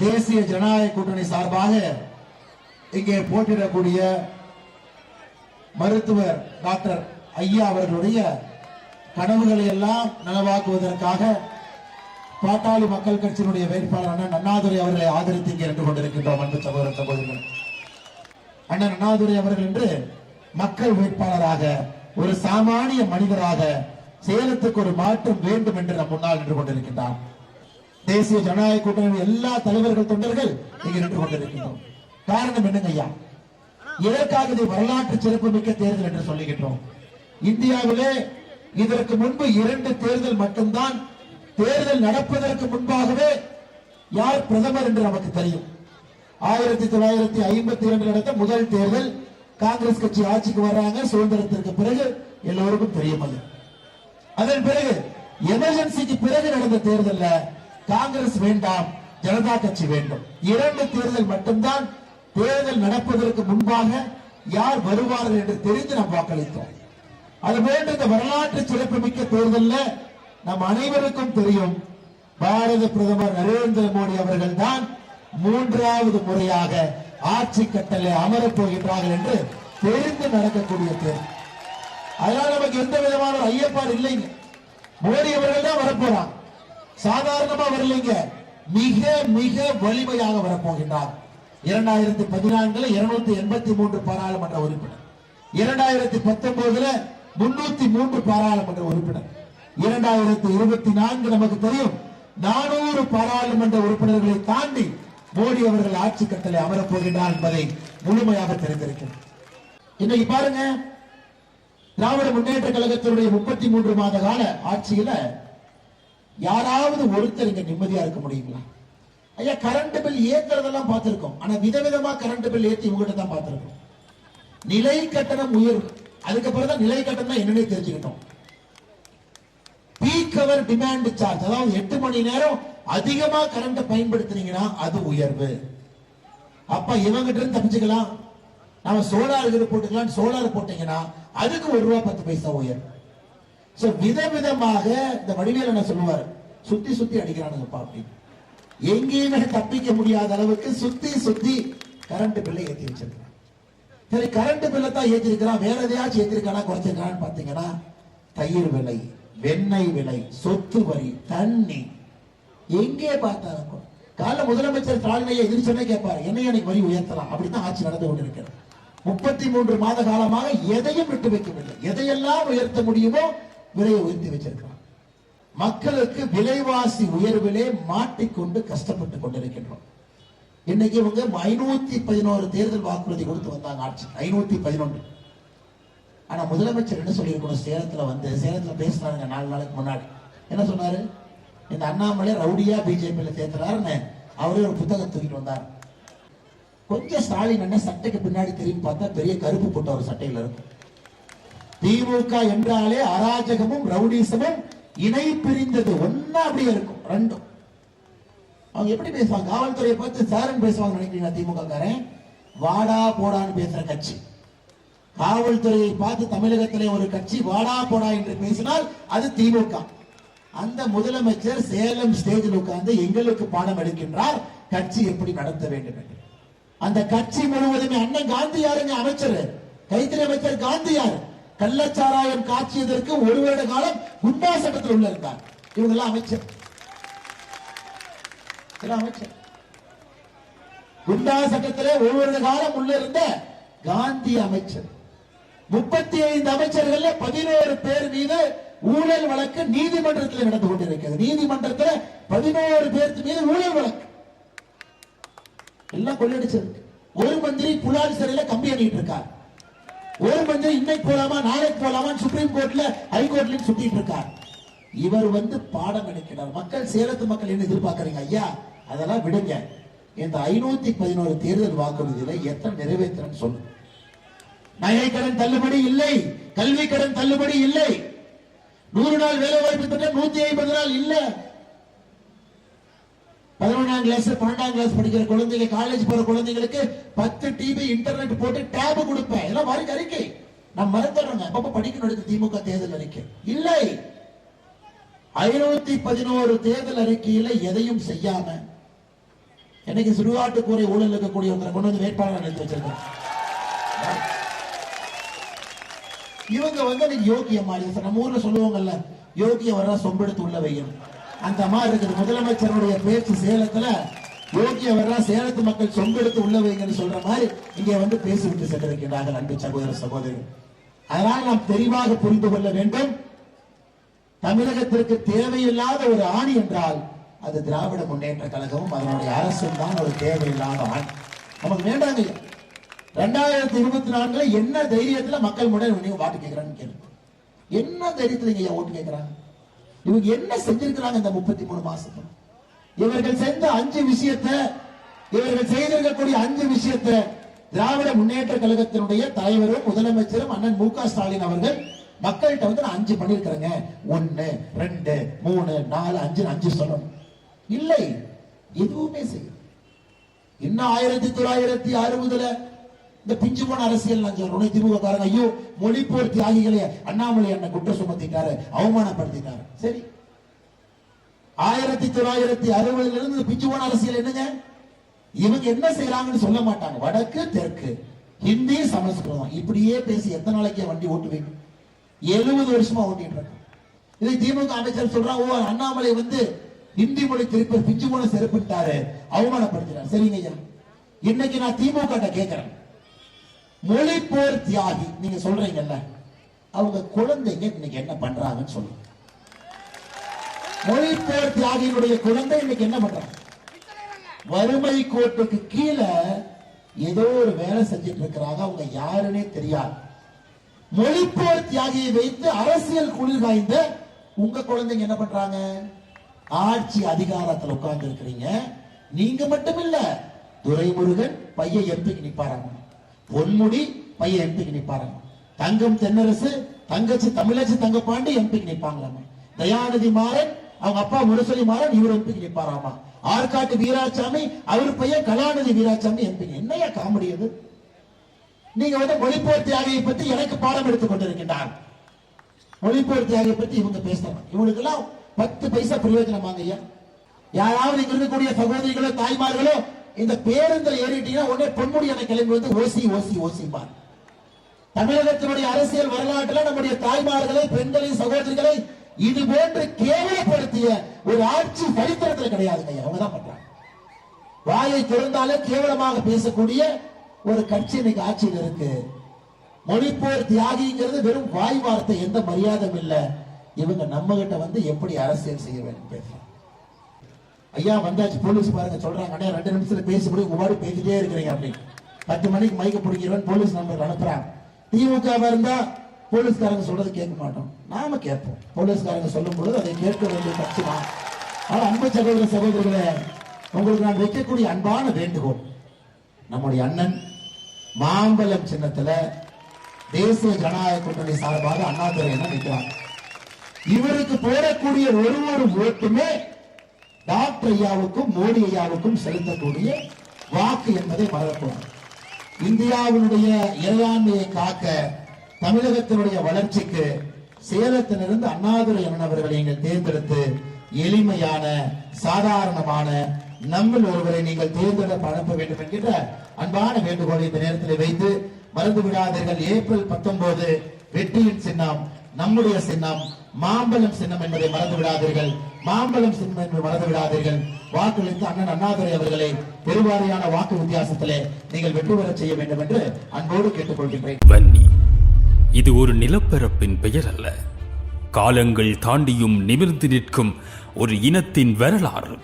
தேசிய ஜனநாயக கூட்டணி சார்பாக இங்கே போட்டியிடக்கூடிய மருத்துவர் டாக்டர் ஐயா அவர்களுடைய கனவுகளை எல்லாம் நனவாக்குவதற்காக பாட்டாளி மக்கள் கட்சியினுடைய வேட்பாளரான அண்ணன் அண்ணாதுரை அவர்களை ஆதரித்து இங்கே நின்று கொண்டிருக்கின்றோம் அன்பு சகோதர சகோதரர்கள் அண்ணன் அண்ணாதுரை அவர்கள் என்று மக்கள் வேட்பாளராக ஒரு சாமானிய மனிதராக சேலத்துக்கு ஒரு மாற்றம் வேண்டும் என்று நம் முன்னால் நின்று கொண்டிருக்கின்றார். தேசிய ஜனநாயக கூட்டணி எல்லா தலைவர்கள் தொண்டர்கள் இங்கே நின்று கொண்டிருக்கின்றோம். காரணம் என்னங்க ஐயா? எதற்காக இது வரலாற்று சிறப்புமிக்க தேர்தல் என்று சொல்லுகின்றோம். இந்தியாவிலே இதற்கு முன்பு இரண்டு தேர்தல் மட்டும்தான். தேர்தல் நடப்பதற்கு முன்பாகவே யார் பிரதமர் என்று நமக்கு தெரியும். ஆயிரத்தி தொள்ளாயிரத்தி ஐம்பத்தி இரண்டு நடந்த முதல் தேர்தல் காங்கிரஸ் கட்சி ஆட்சிக்கு வர்றாங்க. சுதந்திரத்திற்கு பிறகு எல்லோருக்கும் தெரியும் அது. அதன் பிறகு எமர்ஜென்சிக்கு பிறகு நடந்த தேர்தல்ல காங்கிரஸ் வேண்டாம் ஜனதா கட்சி வேண்டும். இரண்டு தேர்தல் மட்டும்தான் தேர்தல் நடப்பதற்கு முன்பாக யார் வருவார்கள் என்று தெரிந்து நாம் வாக்களித்தோம். அதுபோன்று இந்த வரலாற்று சிறப்புமிக்க தேர்தல்ல நம் அனைவருக்கும் தெரியும். பாரத பிரதமர் நரேந்திர மோடி அவர்கள் தான் மூன்றாவது முறையாக ஆட்சி கட்டளை அமரப் போகின்றார்கள் என்று தெரிந்து நடக்கக்கூடிய தேர்தல். அதனால நமக்கு எந்த விதமான ஐயப்பாடு இல்லைங்க மோடி அவர்கள் தான் வரப்போறான் சாதாரணமா வரலைங்க. மிக மிக வலிமையாக வரப்போகின்றார். இரண்டாயிரத்தி பதினான்குல இருநூத்தி எண்பத்தி மூன்று பாராளுமன்ற உறுப்பினர். இரண்டாயிரத்தி பத்தொன்பதுல முன்னூத்தி மூன்று பாராளுமன்ற உறுப்பினர். இரண்டாயிரத்தி இருபத்தி நான்கு நமக்கு தெரியும் நானூறு பாராளுமன்ற உறுப்பினர்களை தாண்டி மோடி அவர்கள் ஆட்சி கட்டளை அமரப் போகின்றார் என்பதை முழுமையாக தெரிந்திருக்கிறது. இன்னைக்கு பாருங்க திராவிட முன்னேற்ற கழகத்தினுடைய முப்பத்தி மூன்று மாத கால ஆட்சியில யாராவது ஒருத்தர் இங்க நிம்மதியா இருக்க முடியுங்களா? ஐயா கரண்ட் பில் ஏத்துறதெல்லாம் பார்த்திருக்கோம். ஆனா விதவிதமா கரண்ட் பில் ஏத்தி உங்ககிட்ட தான் பார்த்திருக்கோம். நிலை கட்டணம் உயர்வு அதுக்கப்புறம் தான் நிலை கட்டணம் என்னன்னே தெரிஞ்சுக்கிட்டோம். பீக் அவர் டிமாண்ட் சார்ஜ் அதாவது எட்டு மணி நேரம் அதிகமா கரண்ட் பயன்படுத்துனீங்கன்னா அது உயர்வு. அப்ப இவங்கிட்ட இருந்து தப்பிச்சுக்கலாம். நாம சோலார் இது போட்டுக்கலாம் சோலார் போட்டீங்கன்னா அதுக்கு ஒரு ரூபா பத்து பைசா உயர்வு சோ விதவிதமாக இந்த வடிவேல் என்ன சொல்லுவார்? சுத்தி சுத்தி அடிக்கிறானுங்கப்பா அப்படின்னு எங்கேயுமே தப்பிக்க முடியாத அளவுக்கு சுத்தி சுத்தி கரண்ட் பில்லை ஏற்றி வச்சிருக்கிறான். சரி கரண்ட் பில்லை தான் ஏற்றிருக்கிறான் வேற எதையாச்சும் ஏற்றிருக்கானா குறைச்சிருக்கான்னு பார்த்தீங்கன்னா தயிர் விலை வெண்ணெய் விலை சொத்து வரி தண்ணி. எங்கே பார்த்தாலும் கால முதலமைச்சர் ஸ்டாலினையை எதிர்ச்சனே கேட்பார் என்னைய அன்னைக்கு வரி உயர்த்தலாம்? அப்படித்தான் ஆட்சி நடந்து கொண்டிருக்கிறது. முப்பத்தி மூன்று மாத காலமாக எதையும் விட்டு வைக்கவில்லை. எதையெல்லாம் உயர்த்த முடியுமோ விலையை உயர்த்தி வச்சிருக்கிறான். மக்களுக்கு விலைவாசி உயர்விலே மாட்டிக்கொண்டு கஷ்டப்பட்டு கொண்டிருக்கின்றோம். இன்னைக்கு இவங்க ஐநூத்தி பதினோரு தேர்தல் வாக்குறுதி கொடுத்து வந்தாங்க ஆட்சி. ஐநூத்தி பதினொன்று. ஆனா முதலமைச்சர் என்ன சொல்லியிருக்கணும்? சேலத்துல வந்து சேலத்துல பேசுறாங்க நாலு நாளைக்கு முன்னாடி. என்ன சொன்னாரு? இந்த அண்ணாமலை ரவுடியா பிஜேபியில சேர்த்துறாருன்னு அவரே ஒரு புத்தகம் தூக்கிட்டு வந்தார். கொஞ்சம் ஸ்டாலின் என்ன சட்டைக்கு பின்னாடி தெரியும் பார்த்தா பெரிய கருப்பு போட்ட ஒரு சட்டையில இருக்கும். திமுக என்றாலே அராஜகமும் ரவுடிசமும் இணை பிரிந்தது. ஒன்னா அப்படியே இருக்கும். ரெண்டும். அவங்க எப்படி பேசுவாங்க? காவல்துறையை பார்த்து சாரன் பேசுவாங்க நினைக்கிறீங்க திமுக காரன் வாடா போடான்னு பேசுற கட்சி. காவல்துறையை பார்த்து தமிழகத்திலே ஒரு கட்சி வாடா போடா என்று பேசினால் அது திமுக. அந்த முதலமைச்சர் சேலம் ஸ்டேஜில் உட்கார்ந்து எங்களுக்கு பாடம் எடுக்கின்றார். கட்சி எப்படி நடத்த வேண்டும் என்று. அந்த கட்சி முழுவதுமே அண்ணன் காந்தி யாருங்க? அமைச்சர். கைத்தறி அமைச்சர் காந்தி யார்? கள்ளச்சாராயம் காட்சியதற்கு ஒரு வருட காலம் குண்டா சட்டத்தில் உள்ள இருந்தார் இவங்கெல்லாம் அமைச்சர். அமைச்சர். குண்டா சட்டத்திலே ஒரு வருட காலம் உள்ள இருந்த காந்தி அமைச்சர். முப்பத்தி ஐந்து அமைச்சர்கள் பதினோரு பேர் மீது ஊழல் வழக்கு நீதிமன்றத்தில் நடந்து கொண்டிருக்கிறது. நீதிமன்றத்தில் பதினோரு பேருக்கு மீது ஊழல் வழக்கு. எல்லாம் கொள்ளடிச்சிருக்கு. ஒரு மந்திரி புலால் சிறையில கம்பி அணிட்டு இருக்கார். ஒரு மஞ்சள் இன்னைக்கு போலாமா நாளைக்கு போலாமா சுப்ரீம் கோர்ட்ல ஹைகோர்ட்லயும் சுத்திட்டு இருக்கார். இவர் வந்து பாடம் எடுக்கிறார். மக்கள் சேலத்து மக்கள் என்ன எதிர்பார்க்கறீங்க ஐயா? அதெல்லாம் விடுங்க. இந்த ஐநூத்தி பதினோரு தேர்தல் வாக்குறுதியில எத்தனை நிறைவேற்றுறேன்னு சொல்லு. நகை கடன் தள்ளுபடி இல்லை. கல்வி கடன் தள்ளுபடி இல்லை. நூறு நாள் வேலை வாய்ப்பு திட்டம் நூத்தி ஐம்பது நாள் இல்லை. பதினொன்றாம் கிளாஸ் பன்னெண்டாம் கிளாஸ் படிக்கிற குழந்தைங்க காலேஜ் போற குழந்தைங்களுக்கு பத்து டிவி இன்டர்நெட் போட்டு டேப் கொடுப்பேன். இதெல்லாம் மாதிரி அறிக்கை. நான் மறந்துடுறேங்க. அப்பப்ப படிக்கணும் திமுக தேர்தல் அறிக்கை. இல்லை. ஐநூத்தி பதினோரு தேர்தல் அறிக்கையில எதையும் செய்யாம எனக்கு சுடுகாட்டுக்கூரை ஊழல் இருக்கக்கூடிய ஒருத்தரை கொண்டு வந்து வேட்பாளர் நிறுத்தி வச்சிருக்கேன். இவங்க வந்து யோகியம் யோகிய மாதிரி நம்ம ஊர்ல சொல்லுவாங்கல்ல யோகியம் வர சொம்பெடுத்து உள்ள வையும். அந்த மாதிரி இருக்குது முதலமைச்சருடைய பேச்சு சேலத்துல யோகி அவர்லாம் சேலத்து மக்கள் சொம்பெடுத்து உள்ள வைங்கன்னு சொல்ற மாதிரி இங்க வந்து பேசிவிட்டு சென்றிருக்கிறார்கள் அன்பு சகோதர சகோதரி அதனால் நாம் தெளிவாக புரிந்து கொள்ள வேண்டும். தமிழகத்திற்கு தேவையில்லாத ஒரு ஆணி என்றால் அது திராவிட முன்னேற்ற கழகமும் அதனுடைய அரசும் தான் ஒரு தேவையில்லாத ஆணி. நமக்கு வேண்டாங்க ரெண்டாயிரத்தி இருபத்தி நான்குல என்ன தைரியத்துல மக்கள் முன்னாடி நீங்க ஓட்டு கேட்கறான்னு கேள்வி என்ன தைரியத்துல இங்க ஓட்டு கேட்கிறாங்க இவங்க என்ன செஞ்சிருக்கிறாங்க இந்த முப்பத்தி மூணு மாசத்துல? இவர்கள் செஞ்ச அஞ்சு விஷயத்தை இவர்கள் செய்திருக்கக்கூடிய அஞ்சு விஷயத்தை திராவிட முன்னேற்ற கழகத்தினுடைய தலைவரும் முதலமைச்சரும் அண்ணன் மு க ஸ்டாலின் அவர்கள் மக்கள்கிட்ட வந்து நான் அஞ்சு பண்ணிருக்கிறேங்க ஒன்னு ரெண்டு மூணு நாலு அஞ்சு அஞ்சு சொல்லணும். இல்லை எதுவுமே செய்யும் இன்னும் ஆயிரத்தி தொள்ளாயிரத்தி அறுபதுல இந்த பிஞ்சு போன அரசியல் நான் சொல்றேன். திமுக ஐயோ மொழிப்போர் தியாகிகளை அண்ணாமலை அண்ணன் குற்றம் சுமத்திட்டாரு அவமானப்படுத்திட்டாரு. சரி. ஆயிரத்தி தொள்ளாயிரத்தி அறுபதுல இருந்து பிஞ்சு போன அரசியல் என்னங்க? இவங்க என்ன செய்யறாங்கன்னு சொல்ல மாட்டாங்க. வடக்கு தெற்கு. ஹிந்தி சமஸ்கிருதம் இப்படியே பேசி எத்தனை நாளைக்கு வண்டி ஓட்டுவீங்க? எழுபது வருஷமா ஓட்டிட்டு இருக்கோம். இதை திமுக அமைச்சர் சொல்றான். ஓ அண்ணாமலை வந்து ஹிந்தி மொழி திருப்பி பிஞ்சு போன செருப்பிட்டாரு. அவமானப்படுத்தினார் சரிங்க ஐயா. இன்னைக்கு நான் திமுக கிட்ட கேட்கிறேன். மொழிப்போர் தியாகி. நீங்க சொல்றீங்கல்ல. அவங்க குழந்தைங்க இன்னைக்கு என்ன பண்றாங்கன்னு சொல்லுங்க. மொழிப்போர் தியாகியினுடைய குழந்தை இன்னைக்கு என்ன பண்றாங்க? வறுமை கோட்டுக்கு கீழே ஏதோ ஒரு வேலை செஞ்சுட்டு இருக்கிறாங்க. அவங்க யாருன்னே தெரியாது. மொழிப்போர் தியாகியை வைத்து அரசியல் குளிர் காய்ந்த உங்க குழந்தைங்க என்ன பண்றாங்க? ஆட்சி அதிகாரத்தில் உட்கார்ந்து இருக்கிறீங்க நீங்க மட்டும் இல்ல துரைமுருகன் பையன் எம்பிக்கு நிப்பாராங்க பொன்முடி பையன் எம்பிக்கு நிற்பாருங்க தங்கம் தென்னரசு தங்கச்சி தமிழச்சி தங்கப்பாண்டி எம்பிக்கு நிப்பாங்களாமா தயாநிதி மாறன் அவங்க அப்பா முரசொலி மாறன் இவர் எம்பிக்கு நிப்பாராமா. ஆற்காட்டு வீராசாமி அவர் பையன் கலாநிதி வீராசாமி எம்பிக்கு என்னையா காமெடி அது? நீங்க வந்து மொழிப்போர் தியாகியை பத்தி எனக்கு பாடம் எடுத்துக் கொண்டிருக்கின்றார். மொழிப்போர் தியாகியை பத்தி இவங்க பேசுறாங்க. இவங்களுக்கு எல்லாம் பத்து பைசா பிரயோஜனமாங்க ஐயா. யாராவது இங்க இருக்கக்கூடிய சகோதரிகளோ தாய்மார்களோ இந்த பேருந்தில் ஏறிட்டீங்கன்னா உடனே பொன்முடி என கிளம்பி வந்து ஓசி ஓசி ஓசிப்பார் தமிழகத்தினுடைய அரசியல் வரலாற்றுல நம்முடைய தாய்மார்களை பெண்களை சகோதரிகளை இது போன்று கேவலப்படுத்திய ஒரு ஆட்சி சரித்திரத்தில் கிடையாதுங்க ஐயா. அவங்க தான் பண்றாங்க. வாயை திறந்தாலே கேவலமாக பேசக்கூடிய ஒரு கட்சி இன்னைக்கு ஆட்சியில் இருக்கு. மொழிப்போர் தியாகிங்கிறது வெறும் வாய் வார்த்தை எந்த மரியாதையும் இல்லை. இவங்க நம்ம கிட்ட வந்து எப்படி அரசியல் செய்ய வேண்டும் பேசுறாங்க? ஐயா வந்தாச்சு போலீஸ் பாருங்க சொல்றாங்க. அண்ணே ரெண்டு நிமிஷத்துல பேசி முடி உங்க பேசிட்டே இருக்கிறீங்க அப்படின்னு பத்து மணிக்கு மைக்க பிடிக்கிறவன் போலீஸ் நம்பர் அனுப்புறாங்க திமுக இருந்தா போலீஸ்காரங்க சொல்றது கேட்க மாட்டோம். நாம கேட்போம். போலீஸ்காரங்க சொல்லும் பொழுது அதை கேட்க வேண்டிய கட்சி தான். ஆனா அன்பு சகோதர சகோதரர்களே உங்களுக்கு நான் வைக்கக்கூடிய அன்பான வேண்டுகோள். நம்முடைய அண்ணன் மாம்பழம் சின்னத்துல தேசிய ஜனநாயக கூட்டணி சார்பாக அண்ணாதுரை என்ன நிற்கிறார்? இவருக்கு போடக்கூடிய ஒரு ஒரு ஓட்டுமே டாக்டர் ஐயாவுக்கும் மோடி ஐயாவுக்கும் செலுத்தக்கூடிய வாக்கு என்பதை மறக்கக்கூடாது இந்தியாவினுடைய இறையாண்மையை காக்க தமிழகத்தினுடைய வளர்ச்சிக்கு சேலத்திலிருந்து அண்ணாதுரை அண்ணன் நீங்கள் தேர்ந்தெடுத்து எளிமையான சாதாரணமான நம்மில் ஒருவரை நீங்கள் தேர்ந்தெடுப்பு அனுப்ப வேண்டும் என்கின்ற அன்பான வேண்டுகோளை இந்த நேரத்தில் வைத்து மறந்து விடாதீர்கள் ஏப்ரல் பத்தொன்பது வெற்றியின் சின்னம் நம்முடைய சின்னம் மாம்பழம் சின்னம் என்பதை மறந்து விடாதீர்கள். மாம்பழம் சின்னம் என்று மறந்து விடாதீர்கள். வாக்களித்து அண்ணன் அண்ணாதுரை அவர்களை பெருவாரியான வாக்கு வித்தியாசத்திலே நீங்கள் வெற்றி பெற செய்ய வேண்டும் என்று அன்போடு கேட்டுக்கொள்கின்றேன். வன்னி இது ஒரு நிலப்பரப்பின் பெயர் அல்ல காலங்கள் தாண்டியும் நிமிர்ந்து நிற்கும் ஒரு இனத்தின் வரலாறு.